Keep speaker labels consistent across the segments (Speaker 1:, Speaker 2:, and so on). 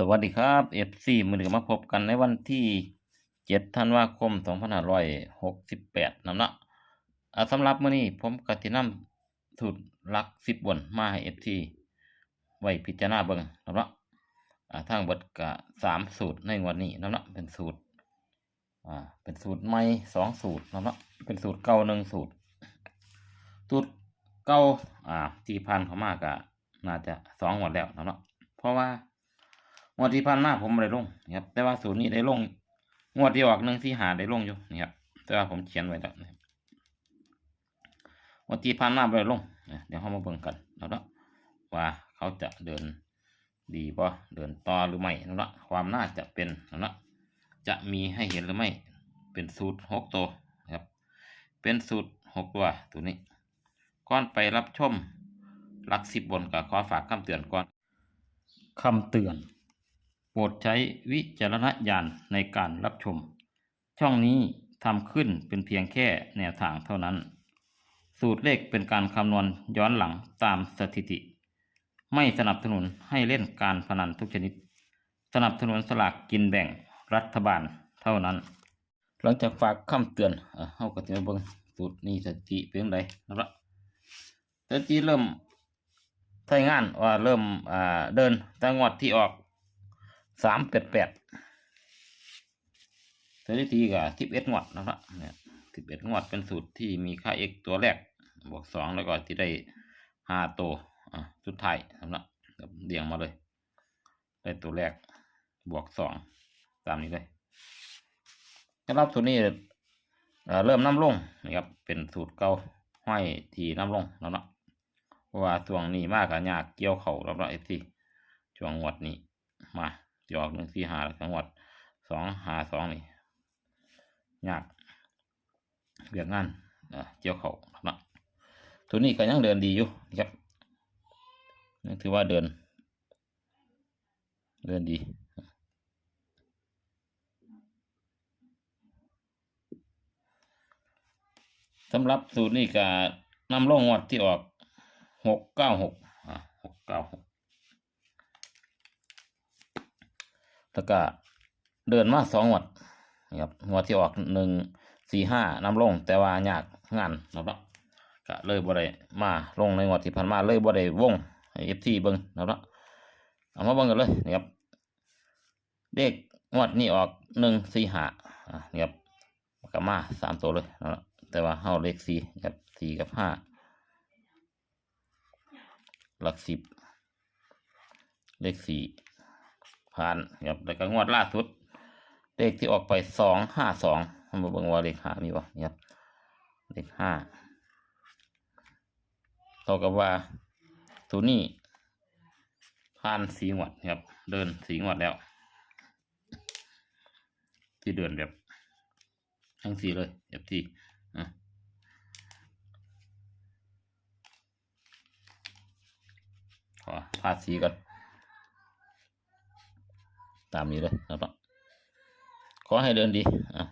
Speaker 1: สวัสดีครับ FC มือนี้ก็มาพบกันในวันที่7ธันวาคม 2568นำนะอ่าสำหรับมื้อนี้ผมก็สินำสูตรลัก10บนมาให้ FC ไว้พิจารณาเบิ่งนำนะทางบิดก็3สูตรในวดนี้นำนะเป็นสูตรเป็นสูตรใหม่2สูตรนำนะเป็นสูตรเก่าหนึ่งสูตร สูตรเก่าที่ผ่านเข้ามาก็น่าจะสองงวดแล้วนำนะเพราะว่า งวดที่ผ่านมาผมไม่ได้ลงนะครับ แต่ว่าศูนย์นี้ได้ลง งวดที่ออกหนึ่งที่หาได้ลงอยู่นี่ครับ แต่ว่าผมเขียนไว้แล้วนะครับงวดที่ผ่านมาไม่ได้ลงนะเดี๋ยวเรามาเบิ่งกันนะครับว่าเขาจะเดินดีป่ะเดินต่อหรือไม่นะครับความน่าจะเป็นนะครับจะมีให้เห็นหรือไม่ เป็นสูตรหกตัวนะครับ เป็นสูตรหกตัวตัวนี้ ก่อนไปรับชมหลักสิบบนกับขอฝากคำเตือนก่อนคำเตือน รดใช้วิจารณญาณในการรับชม ช่องนี้ทำขึ้นเป็นเพียงแค่แนวทางเท่านั้น สูตรเลขเป็นการคำนวณย้อนหลังตามสถิติ ไม่สนับสนุนให้เล่นการพนันทุกชนิด สนับสนุนสลากกินแบ่งรัฐบาลเท่านั้น หลังจากฝากคำเตือนเอ่อเฮาก็จะมาเบิงสูตรนี้สถิติเป็นไดนะครับสถิติเริ่มใช้งานว่าเริ่มเดินตั้งงวดที่ออก สามแปดแปดสถิติกับสิบเอ็ดงวดนะครับเนี่ยสิบเอ็ดงวดเป็นสูตรที่มีค่า x ตัวแรก บวกสองแล้วก็ที่ได้ห้าตัวอะสุดท้ายนะครับเรียงมาเลย ได้ตัวแรก บวกสองตามนี้เลยสำหรับสูตรนี้เอ่อเริ่มน้ำลงนะครับ เป็นสูตรเก่าห้อยทีน้ำลงแล้วเนาะเพราะว่าช่วงนี้มากกับยากเกี่ยวเข่าแล้วเนาะเอฟซีช่วงงวดนี้มา จะออกหนึ่งสี่หาจังหวัดสองหาสองนี่ยากเบียกงานเกี่ยวเขาครับเนาะตัวนี้ก็ยังเดินดีอยู่นะครับยังถือว่าเดิน เดินดีสำหรับสูตรนี้ก็นำลงงวดที่ออกหกเก้าหกอะหกเก้าหก แล้วก็เดินมาสองงวดนะครับงวดที่ออกหนึ่งสี่ห้าน้ำลง แต่ว่ายากงานนะครับก็เลยบ่ได้มาลงในงวดที่ผ่านมาเลยบ่ได้วงเอฟซีเบิ้งนะครับเอามาเบิ้งกันเลยนะครับเด็กงวดนี้ออกหนึ่งสี่ห้านะครับก็มาสามตัวเลยนะครับแต่ว่าเฮาเลขสี่ครับสี่กับห้าหลักสิบเลขสี่ ผ่านครับแล้วก็งวดล่าสุด เลขที่ออกไปสองห้าสองมาเบิ่งว่าเลขห้ามีบ่ครับเลขห้าเท่ากับว่าตัวนี้ผ่านสีงวดครับ เดินสีงวดแล้ว ที่เดินแบบ ทั้งสีเลยแบบที่อะขอพาสีก่อน ตามนี้เลยนะครับขอให้เดินดีอะ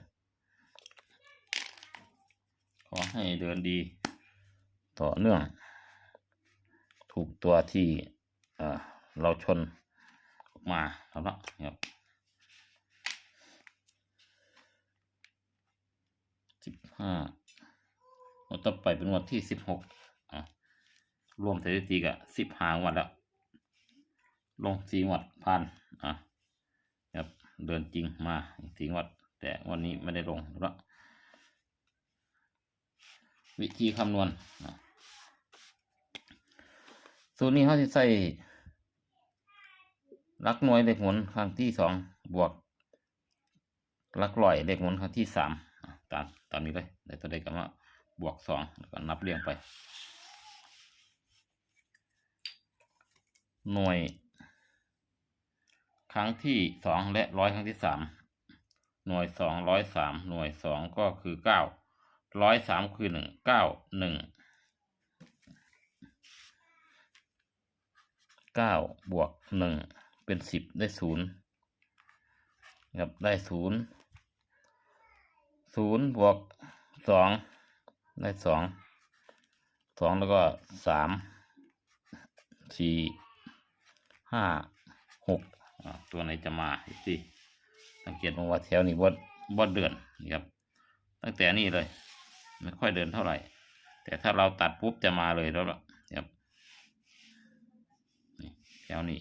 Speaker 1: ขอให้เดินดี ต่อเนื่อง ถูกตัวที่เราชนออกมาครับเนาะครับสิบห้าวันต่อไปเป็นวันที่สิบหกอะรวมสถิติกับสิบห้างวันแล้ว ลงสี่วัดผ่านอะครับ เดินจริงมาสีงวัดแต่วันนี้ไม่ได้ลงแล้ววิธีคำนวณสูตรนี้เขาจะใส่ลักหน่วยเลขหมุนครั้งที่สองบวกลักร้อยเลขหมุนครั้งที่สามตามตามนี้เลยได้ตัวใดก็มาบวกสองแล้วก็นับเรียงไป หน่วย รั้งที่สองและร้อยครั้งที่สามหน่วยสองร้อยสามหน่วยสองก็คือเก้าร้อยสามคือหนึ่งเก้าหนึ่งเก้าบวกหนึ่งเป็นสิบได้ศูนย์ครับได้ศูนย์ศูนย์บวกสองได้สองสองแล้วก็สามสี่ห้าหก ตัวไหนจะมาสิสังเกตมาว่าแถวนี้บดบดเดือนนี่ครับ ตั้งแต่นี่เลย ไม่ค่อยเดินเท่าไหร่ แต่ถ้าเราตัดปุ๊บจะมาเลยแล้วล่ะครับแถวนี้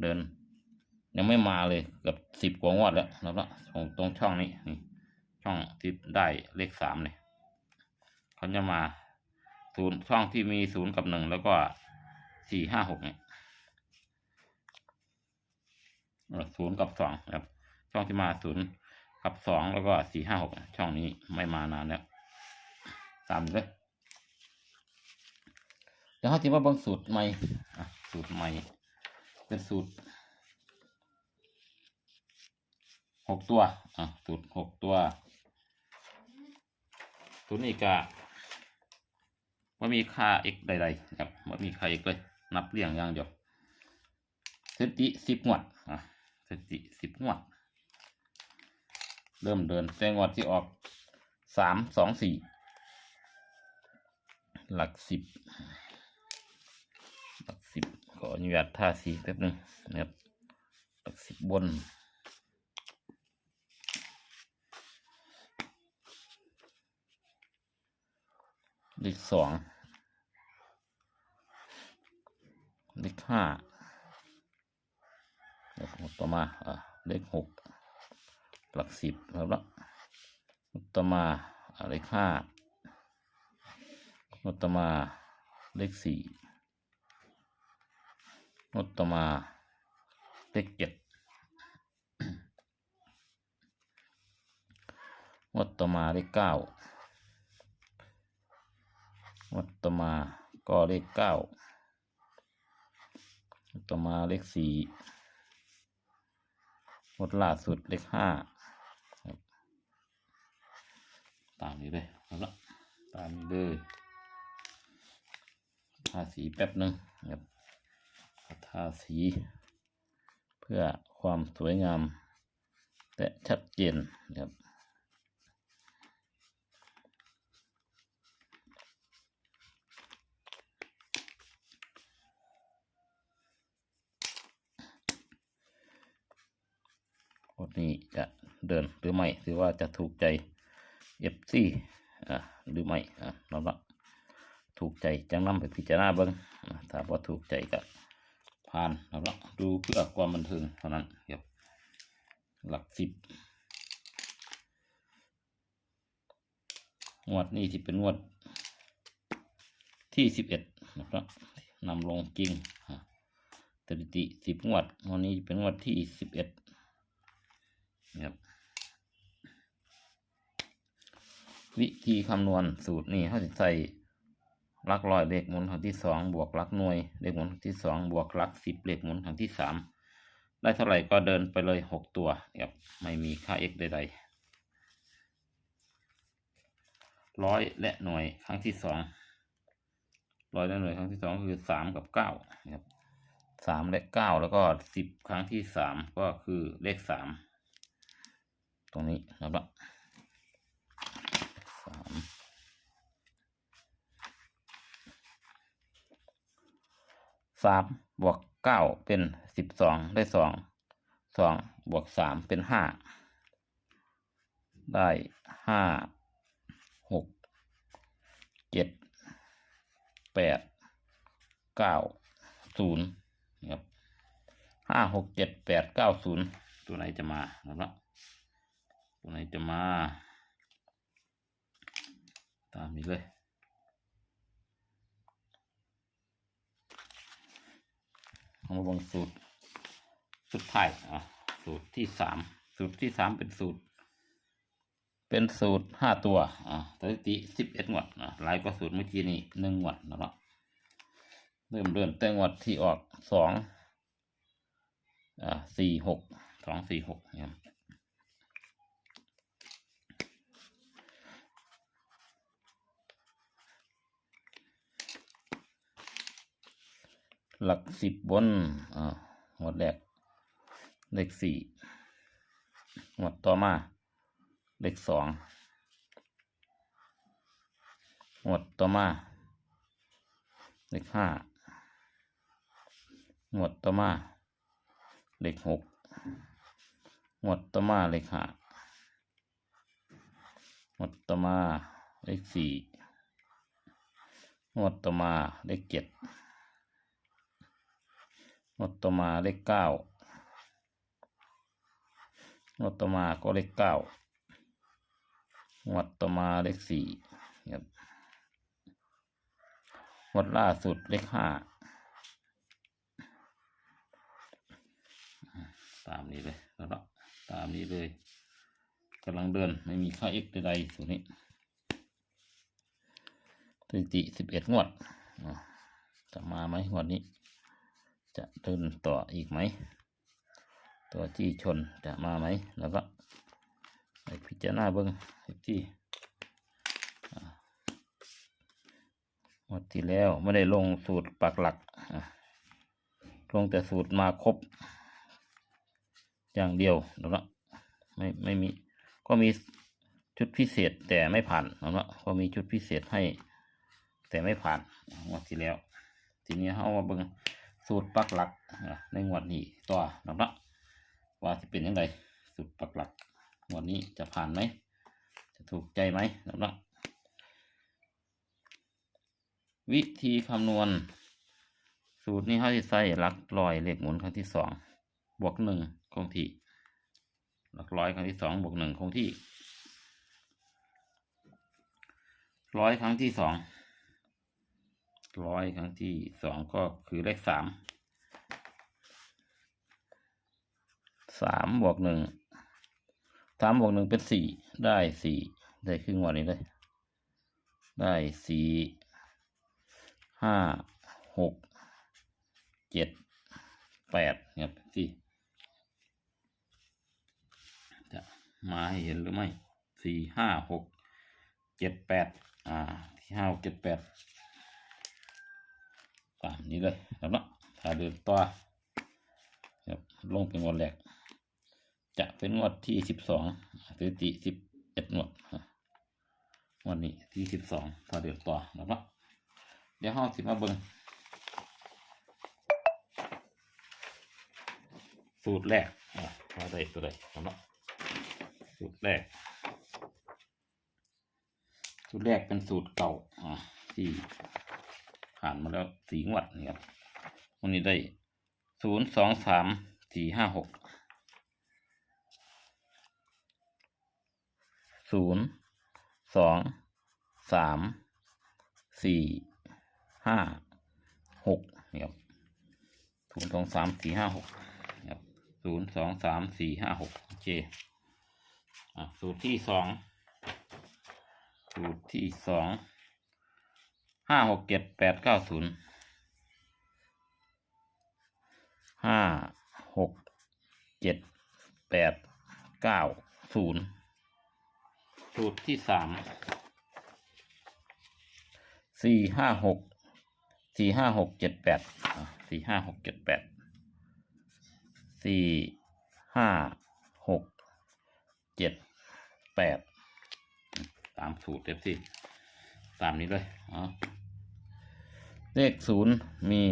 Speaker 1: เดิน ยังไม่มาเลยเกือบสิบกว่างวดแล้วแล้วละตรงตรงช่องนี้นี่ ช่องที่ได้เลขสามเนี่ยเขาจะมาศูนย์ช่องที่มีศูนย์กับหนึ่งแล้วก็สี่ห้าหกเนี่ยเออ ศูนย์กับสองครับ ช่องที่มาศูนย์กับสองแล้วก็สี่ห้าหกช่องนี้ไม่มานานแล้วตามเลยเดี๋ยวเขาจะมาบังสูตรใหม่สูตรใหม่ เป็นสูตรหกตัวอะสูตรหกตัวสูตรนี้ก็ว่ามีค่า x ใดๆครับว่ามีค่า x เลย นับเรียงอย่างเดียวสถิติสิบงวดอะ สถิติสิบงวด เริ่มเดินแต่งวดที่ออกสามสองสี่หลักสิบหลักสิบขออนุญาตท่าสีแป๊บหนึงนะครับหลักสิบบนเลขสองเลขห้า ต่อมาอะเลขหกหลักสิบแล้วละต่อมาอะเลขห้าต่อมาเลขสี่งวดต่อมาเลขเจ็ดงวดต่อมาเลขเก้างวดต่อมาก็เลขเก้างวดต่อมาเลขสี่ งวดล่าสุดเลขห้าครับตามนี้เลยเอาละตามนี้เลยทาสีแป๊บหนึ่งครับทาสี เพื่อความสวยงาม และชัดเจนนะครับ นี้จะเดินหรือไม่หรือว่าจะถูกใจ FC อะหรือไม่อะเราละถูกใจจังนำไปพิจารณาเบิ้งถ้าว่าถูกใจก็ผ่านเราละดูเพื่อความบันเทิงเท่านั้นครับหลักสิบงวดนี้ที่เป็นงวดที่สิบเอ็ดนะครับนำลงจริงสถิติสิบงวดวันนี้เป็นงวดที่สิบเอ็ด นะครับวิธีคำนวณสูตรนี่เขาจะใส่ลักร้อยเลขหมุนครั้งที่สองบวกลักหน่วยเลขหมุนครั้งที่สองบวกลักสิบเลขหมุนครั้งที่สามได้เท่าไหร่ก็เดินไปเลยหกตัวครับไม่มีค่า x ใดๆร้อยและหน่วยครั้งที่สองร้อยและหน่วยครั้งที่สองคือสามกับเก้านะครับสามและเก้าแล้วก็สิบครั้งที่สามก็คือเลขสาม ตรงนี้นะครับสามสามบวกเก้าเป็นสิบสองได้สองสองบวกสามเป็นห้าได้ห้าหกเจ็ดแปดเก้าศูนย์นะครับห้าหกเจ็ดแปดเก้าศูนย์ตัวไหนจะมานะครับ ตัวไหนจะมา ตามนี้เลยเอามาบังสูตร สุดท้ายอะสูตรที่สามสูตรที่สามเป็นสูตร เป็นสูตรห้าตัวอะสถิติสิบเอ็ดงวดอะลายกว่าสูตรเมื่อกี้นี้หนึ่งงวดนะครับเริ่มเริ่มแต่งวดที่ออกสองอ่าสี่หกสองสี่หกนะครับ หลักสิบบนอ่าหมวดแรก เลขสี่หมวดต่อมา เลขสองหมวดต่อมา เลขห้าหมวดต่อมา เลขหกงวดต่อมาเลขห้างวดต่อมาเลขสี่งวดต่อมาเลขเจ็ด งวดต่อมาเลขเก้างวดต่อมาก็เลขเก้างวดต่อมาเลขสี่ครับงวดล่าสุดเลขห้าตามนี้เลยแล้วตามนี้เลยกำลังเดินไม่มีค่า x ใดๆส่วนนี้สถิติสิบเอ็ดงวดจะมาไหมงวดนี้ จะเดินต่ออีกไหม ตัวที่ชนจะมาไหม แล้วก็ไปพิจารณาเบิ้งอีกที่อะงวดที่แล้วไม่ได้ลงสูตรปักหลักอะลงแต่สูตรมาครบ อย่างเดียวแล้วก็ไม่ไม่มีก็มีชุดพิเศษแต่ไม่ผ่านแล้วก็ก็มีชุดพิเศษให้แต่ไม่ผ่านงวดที่แล้ว ทีนี้เขามาเบิ่ง สูตรปักหลักในงวดนี้ต่อแล้วก็ว่าจะเป็นยังไงสูตรปักหลักงวดนี้จะผ่านไหม จะถูกใจไหมแล้วก็วิธีคำนวณ สูตรนี้เขาจะใส่หลักร้อยเลขหมุนครั้งที่สองบวกหนึ่งคงที่หลักร้อยครั้งที่สองบวกหนึ่งคงที่ร้อยครั้งที่สอง ร้อยครั้งที่สองก็คือเลขสามสามบวกหนึ่งสามบวกหนึ่งเป็นสี่ได้สี่ได้ครึ่งวันนี้เลย ได้สี่ห้าหกเจ็ดแปดเนี่ยสี่จะมาให้เห็นหรือไม่สี่ห้าหกเจ็ดแปดอ่าที่ห้าหกเจ็ดแปด ตามนี้เลยแล้วเนาะถ้าเดินต่อครับลงเป็นงวดแรก จะเป็นงวดที่สิบสองสถิติสิบเอ็ดงวดอะงวันนี้ที่สิบสองถ้าเดินต่อแล้วเนาะเดี๋ยวห้องสิมาเบิ่งสูตรแรกอะว่าได้ตัวใดแล้วเนาะสูตรแรก สูตรแรกเป็นสูตรเก่าอ่าที่ ผ่านมาแล้วสี่งวดนี่ครับวันนี้ได้ศูนย์สองสามสี่ห้าหกศูนย์สองสามสี่ห้าหกนี่ครับศูนย์สองสามสี่ห้าหกนครับศูนย์สองสามสี่ห้าหกโอเคอะสูตรที่สองสูตรที่สอง ห้าหกเจ็ดแปดเก้าศูนย์ห้าหกเจ็ดแปดเก้าศูนย์สูตรที่สามสี่ห้าหกสี่ห้าหกเจ็ดแปดสี่ห้าหกเจ็ดแปดสี่ห้าหกเจ็ดแปดตามสูตรเต็มที่ตามนี้เลยอ๋อ เลขศูนย์มี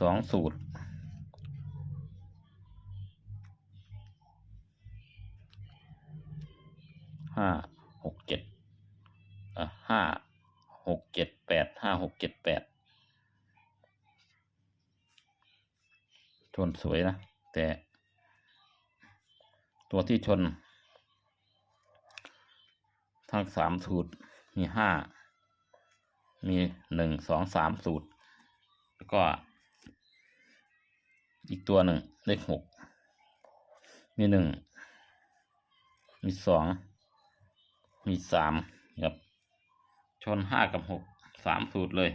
Speaker 1: สองสูตร ห้าหกเจ็ดอะห้าหกเจ็ดแปดห้าหกเจ็ดแปดชนสวยนะ แต่ตัวที่ชน ทั้งสามสูตร มีห้า มีหนึ่งสองสามสูตร แล้วก็ อีกตัวหนึ่งเลขหกมีหนึ่งมีสองมีสามครับชนห้ากับหกสามสูตรเลย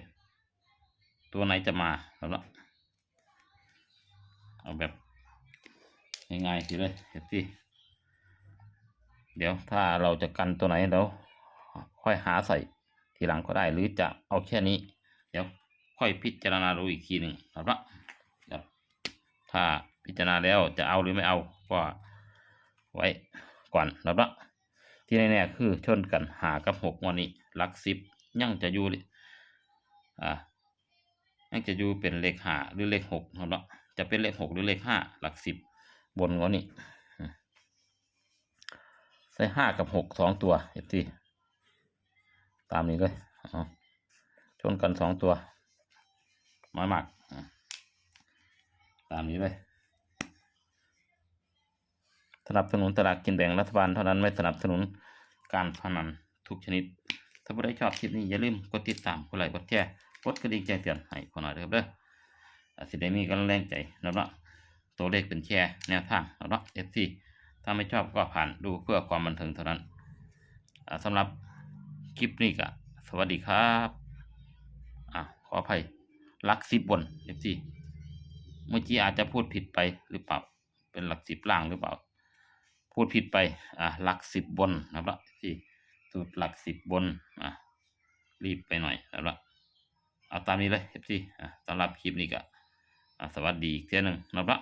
Speaker 1: ตัวไหนจะมาแล้วเนาะเอาแบบง่ายๆสิเลยเห็นสิเดี๋ยวถ้าเราจะกันตัวไหนแล้วค่อยหาใส่ ทีหลังก็ได้ หรือจะเอาแค่นี้ เดี๋ยวค่อยพิจารณาดูอีกทีหนึ่งครับละครับถ้าพิจารณาแล้วจะเอาหรือไม่เอาก็ไว้ก่อนครับละที่แน่ๆคือชนกันหากับหกวันนี้หลักสิบยังจะอยู่อ่ายังจะอยู่เป็นเลขหาหรือเลขหกครับละจะเป็นเลขหกหรือเลขห้าหลักสิบบนเขานี่อืมใส่ห้ากับหกสองตัวเอฟซี ตามนี้เลยเอชนกันสองตัวน้อยมาก ตามนี้เลย สนับสนุนตลาดกินแบ่งรัฐบาลเท่านั้นไม่สนับสนุนการพนันทุกชนิด ถ้าผู้ใดชอบคลิปนี้อย่าลืมกดติดตามกดไลค์กดแชร์กดกระดิ่งแจ้งเตือนให้พอหน่อยเด้อครับเด้อาสิได้มีกำลังแรงใจนะเนาะตัวเลขเป็นแชร์แนวทางนะเนาะ FC ถ้าไม่ชอบก็ผ่านดูเพื่อความบันเทิงเท่านั้นอ่าสำหรับ คลิปนี้ก็สวัสดีครับอ่าขออภัยหลักสิบบน FC เมื่อกี้อาจจะพูดผิดไปหรือเปล่า เป็นหลักสิบล่างหรือเปล่า พูดผิดไปอ่าหลักสิบบนนะครับที่สูตรหลักสิบบนอ่ารีบไปหน่อยนะครับเอาตามนี้เลยครับที่อ่าสำหรับคลิปนี้ก็อ่าสวัสดีอีกเที่ยหนึ่งนะครับ